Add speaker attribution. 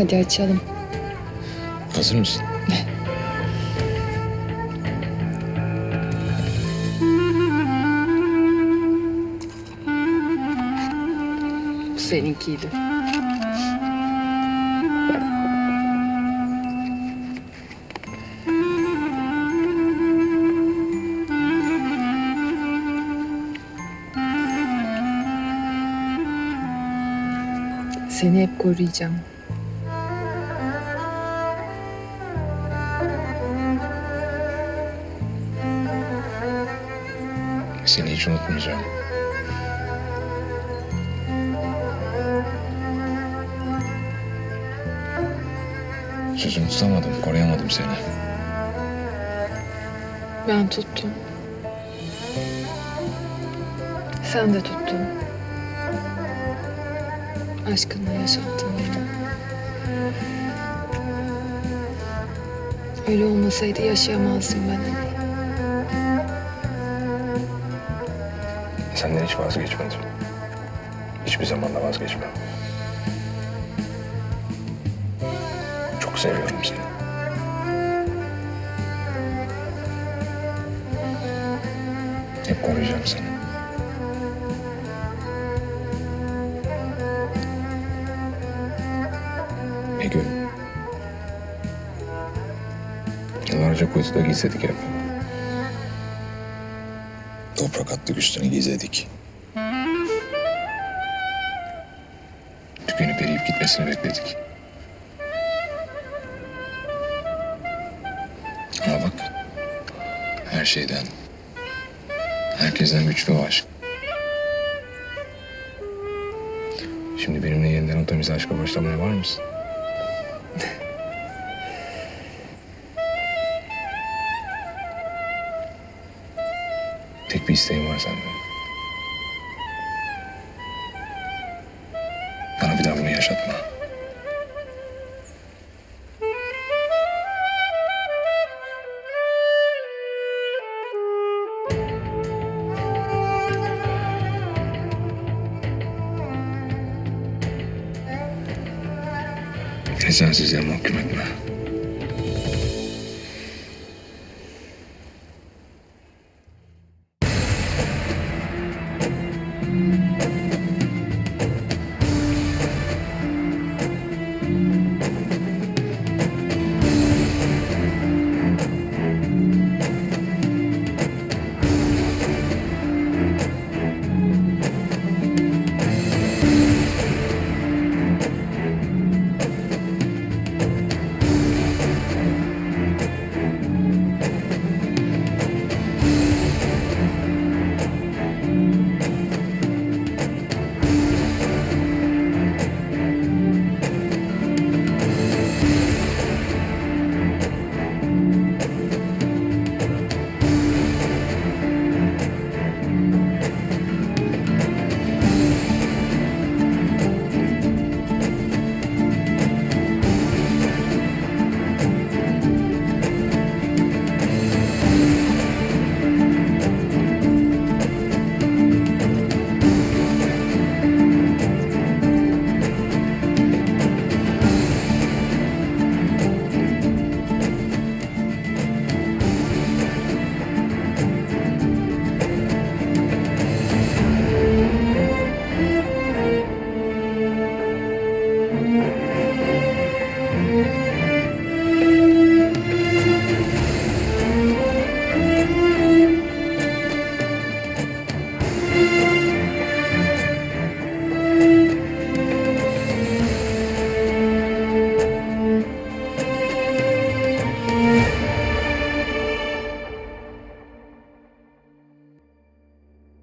Speaker 1: Hadi açalım.
Speaker 2: Hazır mısın?
Speaker 1: Bu seninkiydi. Seni hep koruyacağım.
Speaker 2: Seni hiç unutmayacağım. Sözümü tutamadım, koruyamadım seni.
Speaker 1: Ben tuttum. Sen de tuttun. Aşkınla yaşattın beni. Öyle olmasaydı yaşayamazdım ben
Speaker 2: Senden hiç vazgeçmedim. Hiçbir zaman da vazgeçmem. Çok seviyorum seni. Hep koruyacağım seni. Bir gün yıllarca kuytuda gizledik hep. Toprak attık üstüne gizledik. Tükenip eriyip gitmesini bekledik. Ama bak, her şeyden, herkesten güçlü o aşk. Şimdi benimle yeniden o temiz aşka başlamaya var mısın? Tek bir isteğim var senden. Bana bir daha bunu yaşatma. Beni sensizliğe mahkum etme.